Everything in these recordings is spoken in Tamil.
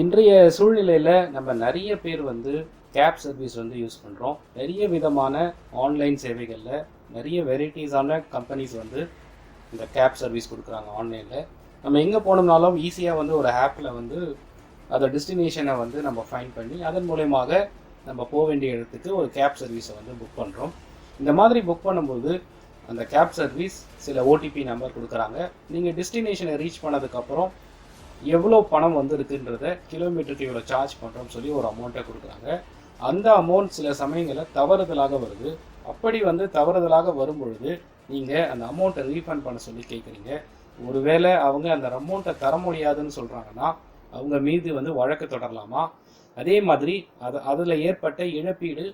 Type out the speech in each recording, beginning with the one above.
இன்றைய சூழ்நிலையில் நம்ம நிறைய பேர் வந்து கேப் சர்வீஸ் வந்து யூஸ் பண்ணுறோம் நிறைய விதமான ஆன்லைன் சேவைகளில் நிறைய வெரைட்டிஸான கம்பெனிஸ் வந்து இந்த கேப் சர்வீஸ் கொடுக்குறாங்க ஆன்லைனில். நம்ம எங்கே போனோம்னாலும் ஈஸியாக வந்து ஒரு ஆப்பில் வந்து அதோட டெஸ்டினேஷனை வந்து நம்ம ஃபைன் பண்ணி அதன் மூலயமாக நம்ம போக வேண்டிய இடத்துக்கு ஒரு கேப் சர்வீஸை வந்து புக் பண்ணுறோம் இந்த மாதிரி புக் பண்ணும்போது அந்த கேப் சர்வீஸ் சில ஓடிபி நம்பர் கொடுக்குறாங்க. நீங்கள் டெஸ்டினேஷனை ரீச் பண்ணதுக்கப்புறம் எவ்வளோ பணம் வந்து இருக்குன்றத கிலோமீட்டருக்கு இவ்வளோ சார்ஜ் பண்ணுறோம்னு சொல்லி ஒரு அமௌண்ட்டை கொடுக்குறாங்க. அந்த அமௌண்ட் சில சமயங்களில் தவறுதலாக வருது. அப்படி வந்து தவறுதலாக வரும்பொழுது நீங்கள் அந்த அமௌண்ட்டை ரீஃபண்ட் பண்ண சொல்லி கேட்குறீங்க ஒருவேளை அவங்க அந்த அமௌண்ட்டை தர முடியாதுன்னு சொல்கிறாங்கன்னா அவங்க மீது வந்து வழக்கு தொடரலாமா? அதே மாதிரி அது அதில் ஏற்பட்ட இழப்பீடு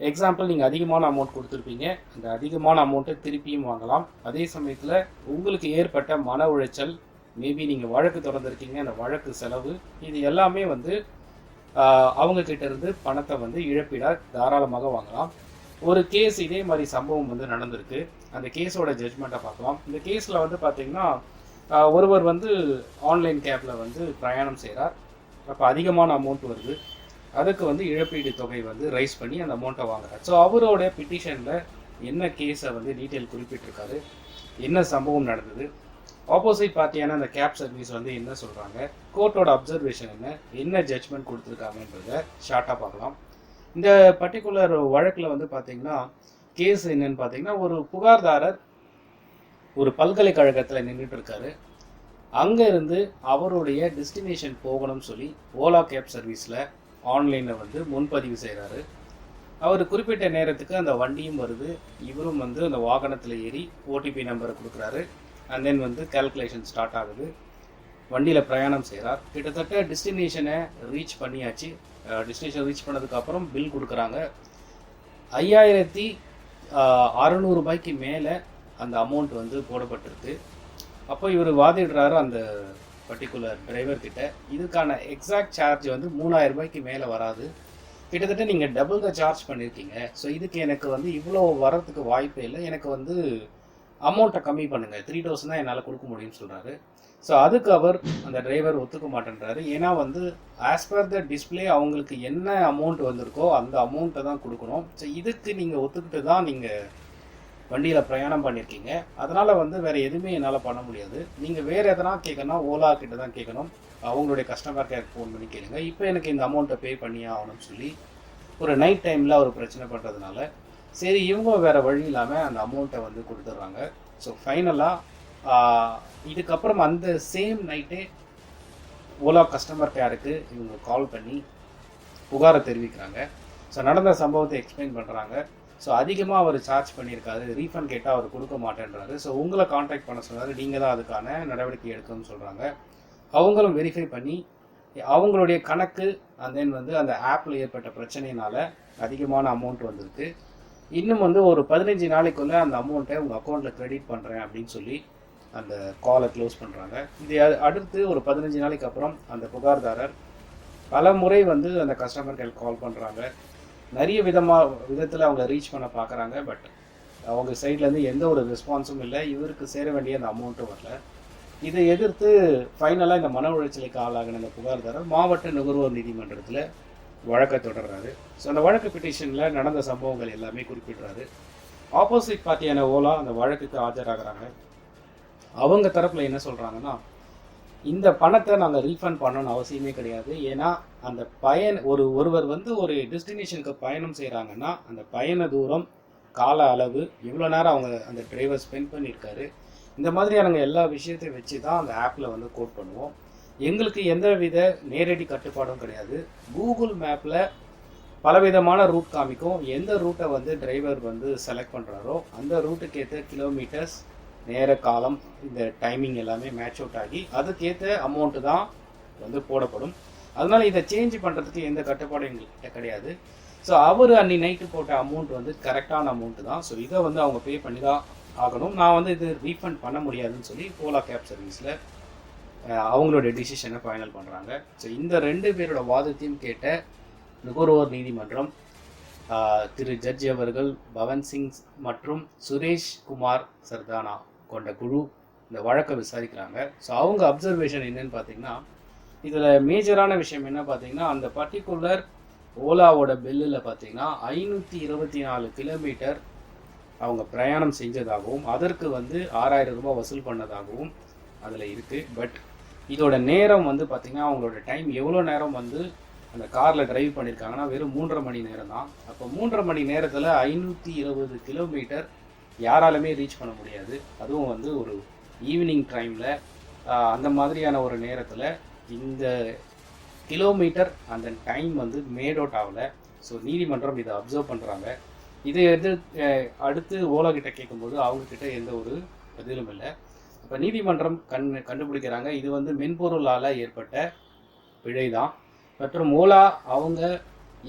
எக்ஸாம்பிள் நீங்கள் அதிகமான அமௌண்ட் கொடுத்துருப்பீங்க. அந்த அதிகமான அமௌண்ட்டை திருப்பியும் வாங்கலாம். அதே சமயத்தில் உங்களுக்கு ஏற்பட்ட மன உளைச்சல் மேபி நீங்கள் வழக்கு தொடர்ந்துருக்கீங்க அந்த வழக்கு செலவு இது எல்லாமே வந்து அவங்கக்கிட்ட இருந்து பணத்தை வந்து இழப்பீடாக தாராளமாக வாங்கலாம். ஒரு கேஸ் இதே மாதிரி சம்பவம் வந்து நடந்திருக்கு. அந்த கேஸோட ஜட்ஜ்மெண்ட்டை பார்க்கலாம். இந்த கேஸில் வந்து பார்த்தீங்கன்னா ஒருவர் வந்து ஆன்லைன் கேப்பில் வந்து பிரயாணம் செய்கிறார் அப்போ அதிகமான அமௌண்ட் வருது. அதுக்கு வந்து இழப்பீடு தொகை வந்து ரைஸ் பண்ணி அந்த அமௌண்ட்டை வாங்குறார். ஸோ அவரோட பிட்டிஷனில் என்ன கேஸை வந்து டீட்டெயில் குறிப்பிட்டிருக்காரு? என்ன சம்பவம் நடந்தது? ஆப்போசிட் பார்ட்டியான அந்த கேப் சர்வீஸ் வந்து என்ன சொல்கிறாங்க கோர்ட்டோட அப்சர்வேஷன் என்ன? என்ன ஜட்ஜ்மெண்ட் கொடுத்துருக்காங்கன்றத ஷார்ட்டாக பார்க்கலாம். இந்த பர்டிகுலர் வழக்கில் வந்து பார்த்தீங்கன்னா கேஸ் என்னன்னு பார்த்தீங்கன்னா ஒரு புகார்தாரர் ஒரு பல்கலைக்கழகத்தில் நின்றுட்டு இருக்காரு. அங்கே இருந்து அவருடைய டெஸ்டினேஷன் போகணும்னு சொல்லி ஓலா கேப் சர்வீஸில் ஆன்லைனில் வந்து முன்பதிவு செய்கிறாரு அவர் குறிப்பிட்ட நேரத்துக்கு அந்த வண்டியும் வருது. இவரும் வந்து அந்த வாகனத்தில் ஏறி ஓடிபி நம்பரை கொடுக்குறாரு. அண்ட் தென் வந்து கால்குலேஷன் ஸ்டார்ட் ஆகுது. வண்டியில் பிரயாணம் செய்கிறார் கிட்டத்தட்ட டெஸ்டினேஷனை ரீச் பண்ணியாச்சு. டெஸ்டினேஷன் ரீச் பண்ணதுக்கப்புறம் பில் கொடுக்குறாங்க. ஐயாயிரத்தி அறநூறுபாய்க்கு மேலே அந்த அமௌண்ட் வந்து போடப்பட்டிருக்கு. அப்போ இவர் வாதிடுறாரு அந்த பர்டிகுலர் டிரைவர் கிட்ட. இதுக்கான எக்ஸாக்ட் சார்ஜ் வந்து மூணாயிரம் ரூபாய்க்கு மேலே வராது. கிட்டத்தட்ட நீங்கள் டபுள் த சார்ஜ் பண்ணியிருக்கீங்க ஸோ இதுக்கு எனக்கு வந்து இவ்வளோ வரத்துக்கு வாய்ப்பே இல்லை. எனக்கு வந்து அமௌண்ட்டை கம்மி பண்ணுங்கள் த்ரீ தௌசண்ட் தான் என்னால் கொடுக்க முடியும்னு சொல்கிறாரு ஸோ அதுக்கு அவர் அந்த டிரைவர் ஒத்துக்க மாட்டேன்றாரு. ஏன்னா வந்து ஆஸ் பர் த டிஸ்பிளே அவங்களுக்கு என்ன அமௌண்ட் வந்திருக்கோ அந்த அமௌண்ட்டை தான் கொடுக்கணும். ஸோ இதுக்கு நீங்கள் ஒத்துக்கிட்டு தான் நீங்கள் வண்டியில் பிரயாணம் பண்ணியிருக்கீங்க அதனால் வந்து வேறு எதுவுமே என்னால் பண்ண முடியாது. நீங்கள் வேறு எதனா கேட்கணும் ஓலா கிட்ட தான் கேட்கணும் அவங்களுடைய கஸ்டமர் கேர் ஃபோன் பண்ணி கேளுங்க. இப்போ எனக்கு இந்த அமௌண்ட்டை பே பண்ணியே ஆகணும்னு சொல்லி ஒரு நைட் டைமில் அவர் பிரச்சனை பண்ணுறதுனால சரி இவங்க வேறு வழி இல்லாமல் அந்த அமௌண்ட்டை வந்து கொடுத்துட்றாங்க. ஸோ ஃபைனலாக இதுக்கப்புறம் அந்த சேம் நைட்டே ஓலா கஸ்டமர் கேருக்கு இவங்க கால் பண்ணி புகாரை தெரிவிக்கிறாங்க. ஸோ நடந்த சம்பவத்தை எக்ஸ்பிளைன் பண்ணுறாங்க ஸோ அதிகமாக அவர் சார்ஜ் பண்ணியிருக்காரு. ரீஃபண்ட் கேட்டால் அவர் கொடுக்க மாட்டேன்றாரு. ஸோ உங்களை காண்டாக்ட் பண்ண சொன்னார். நீங்கள் தான் அதுக்கான நடவடிக்கை எடுக்கணும்னு சொல்கிறாங்க அவங்களும் வெரிஃபை பண்ணி அவங்களுடைய கணக்கு அண்ட் தென் வந்து அந்த ஆப்பில் ஏற்பட்ட பிரச்சனையினால் அதிகமான அமௌண்ட் வந்திருக்கு. இன்னும் வந்து ஒரு பதினஞ்சு நாளைக்குள்ளே அந்த அமௌண்ட்டை உங்கள் அக்கௌண்ட்டில் க்ரெடிட் பண்ணுறேன் அப்படின்னு சொல்லி அந்த காலை க்ளோஸ் பண்ணுறாங்க இது அடுத்து ஒரு பதினஞ்சு நாளைக்கு அப்புறம் அந்த புகார்தாரர் பல முறை வந்து அந்த கஸ்டமர் கேர் கால் பண்ணுறாங்க நிறைய விதமாக விதத்தில் அவங்க ரீச் பண்ண பார்க்குறாங்க பட் அவங்க சைட்லேருந்து எந்த ஒரு ரெஸ்பான்ஸும் இல்லை. இவருக்கு சேர வேண்டிய அந்த அமௌண்ட்டும் வரல. இதை எதிர்த்து ஃபைனலாக இந்த மன உளைச்சலுக்கு ஆளாகின அந்த புகார்தாரர் மாவட்ட நுகர்வோர் நீதிமன்றத்தில் வழக்கை தொடர்றாரு. ஸோ அந்த வழக்கு பிட்டிஷனில் நடந்த சம்பவங்கள் எல்லாமே குறிப்பிடுறாரு. ஆப்போசிட் பார்ட்டியான ஓலா அந்த வழக்குக்கு ஆஜராகிறாங்க. அவங்க தரப்பில் என்ன சொல்கிறாங்கன்னா இந்த பணத்தை நாங்கள் ரீஃபண்ட் பண்ணணும்னு அவசியமே கிடையாது. ஏன்னா அந்த பயன் ஒரு ஒருவர் வந்து ஒரு டெஸ்டினேஷனுக்கு பயணம் செய்கிறாங்கன்னா அந்த பயண தூரம் கால அளவு இவ்வளோ நேரம் அவங்க அந்த டிரைவர் ஸ்பெண்ட் பண்ணியிருக்காரு. இந்த மாதிரியான எல்லா விஷயத்தையும் வச்சு தான் அந்த ஆப்பில் வந்து கோட் பண்ணுவோம். எங்களுக்கு எந்த வித நேரடி கட்டுப்பாடும் கிடையாது. கூகுள் மேப்பில் பலவிதமான ரூட் காமிக்கும். எந்த ரூட்டை வந்து டிரைவர் வந்து செலக்ட் பண்ணுறாரோ அந்த ரூட்டுக்கேற்ற கிலோமீட்டர்ஸ் நேர காலம் இந்த டைமிங் எல்லாமே மேட்ச் அவுட் ஆகி அதுக்கேற்ற அமௌண்ட்டு தான் வந்து போடப்படும். அதனால் இதை சேஞ்ச் பண்ணுறதுக்கு எந்த கட்டுப்பாடும் எங்கள்கிட்ட கிடையாது. ஸோ அவர் அன்னி நைட்டு போட்ட அமௌண்ட் வந்து கரெக்டான அமௌண்ட்டு தான். ஸோ இதை வந்து அவங்க பே பண்ணி தான் ஆகணும். நான் வந்து இது ரீஃபண்ட் பண்ண முடியாதுன்னு சொல்லி ஓலா கேப் சர்வீஸில் அவங்களோட டிசிஷனை ஃபைனல் பண்ணுறாங்க ஸோ இந்த ரெண்டு பேரோட வாதத்தையும் கேட்ட நுகர்வோர் நீதிமன்றம் திரு ஜட்ஜ் அவர்கள் பவன் சிங் மற்றும் சுரேஷ் குமார் சர்தானா கொண்ட குழு இந்த வழக்கை விசாரிக்கிறாங்க. ஸோ அவங்க அப்சர்வேஷன் என்னன்னு பார்த்தீங்கன்னா இதில் மேஜரான விஷயம் என்ன பார்த்தீங்கன்னா அந்த பர்டிகுலர் ஓலாவோட பில்லில் பார்த்தீங்கன்னா ஐநூற்றி இருபத்தி நாலு கிலோமீட்டர் அவங்க பிரயாணம் செஞ்சதாகவும் அதற்கு வந்து ஆறாயிரம் ரூபாய் வசூல் பண்ணதாகவும் அதில் இருக்குது பட் இதோட நேரம் வந்து பார்த்திங்கன்னா அவங்களோட டைம் எவ்வளோ நேரம் வந்து அந்த காரில் டிரைவ் பண்ணியிருக்காங்கன்னா வெறும் மூன்றரை மணி நேரம் தான். அப்போ மூன்றரை மணி நேரத்தில் ஐநூற்றி இருபது கிலோமீட்டர் யாராலுமே ரீச் பண்ண முடியாது. அதுவும் வந்து ஒரு ஈவினிங் டைமில் அந்த மாதிரியான ஒரு நேரத்தில் இந்த கிலோமீட்டர் அந்த டைம் வந்து மேட் அவுட் ஆகலை. ஸோ நீதிமன்றம் இதை அப்சர்வ் பண்ணுறாங்க இதை எது அடுத்து ஓலா கிட்ட கேட்கும்போது அவங்கக்கிட்ட எந்த ஒரு பதிலும் இல்லை. இப்போ நீதிமன்றம் கண் கண்டுபிடிக்கிறாங்க. இது வந்து மென்பொருளால் ஏற்பட்ட பிழை தான் மற்றும் ஓலா அவங்க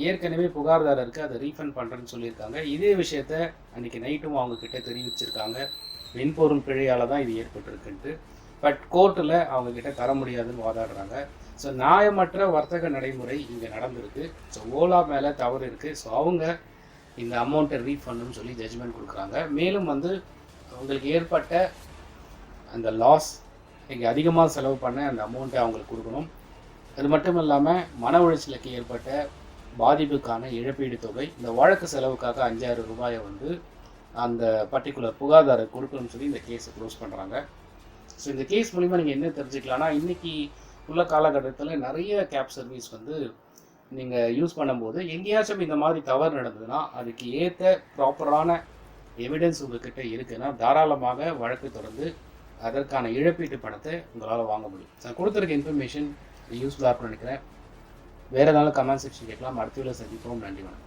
ஏற்கனவே புகார்தாரருக்கு அதை ரீஃபண்ட் பண்ணுறேன்னு சொல்லியிருக்காங்க. இதே விஷயத்த அன்னைக்கு நைட்டும் அவங்க கிட்ட தெரிவிச்சிருக்காங்க. மென்பொருள் பிழையால் தான் இது ஏற்பட்டிருக்குன்ட்டு. பட் கோர்ட்டில் அவங்க கிட்ட தர முடியாதுன்னு வாதாடுறாங்க. ஸோ நியாயமற்ற வர்த்தக நடைமுறை இங்கே நடந்திருக்கு. ஸோ ஓலா மேலே தவறு இருக்குது ஸோ அவங்க இந்த அமௌண்ட்டை ரீஃபண்டுன்னு சொல்லி ஜட்ஜ்மெண்ட் கொடுக்குறாங்க. மேலும் வந்து அவங்களுக்கு ஏற்பட்ட அந்த லாஸ் இங்கே அதிகமாக செலவு பண்ண அந்த அமௌண்ட்டை அவங்களுக்கு கொடுக்கணும். அது மட்டும் இல்லாமல் மன உளைச்சலுக்கு ஏற்பட்ட பாதிப்புக்கான இழப்பீடு தொகை இந்த வழக்கு செலவுக்காக அஞ்சாயிரம் ரூபாயை வந்து அந்த பர்டிகுலர் புகாதார கொடுக்கணும்னு சொல்லி இந்த கேஸை க்ளோஸ் பண்ணுறாங்க ஸோ இந்த கேஸ் மூலிமா நீங்கள் என்ன தெரிஞ்சுக்கலாம்னா இன்றைக்கி உள்ள காலகட்டத்தில் நிறைய கேப் சர்வீஸ் வந்து நீங்கள் யூஸ் பண்ணும்போது எங்கேயாச்சும் இந்த மாதிரி தவறு நடந்ததுன்னா அதுக்கு ஏற்ற ப்ராப்பரான எவிடன்ஸ் உங்ககிட்ட இருக்குன்னா தாராளமாக வழக்கு தொடர்ந்து அதற்கான இழப்பீட்டு பணத்தை உங்களால் வாங்க முடியும். சார் கொடுத்துருக்க இன்ஃபர்மேஷன் யூஸ்ஃபுல்லாக நினைக்கிறேன். வேறு ஏதாவது கமெண்ட் செக்ஷன் கேட்கலாம். அடுத்த வீடியோ சந்திப்போம். நன்றி வணக்கம்.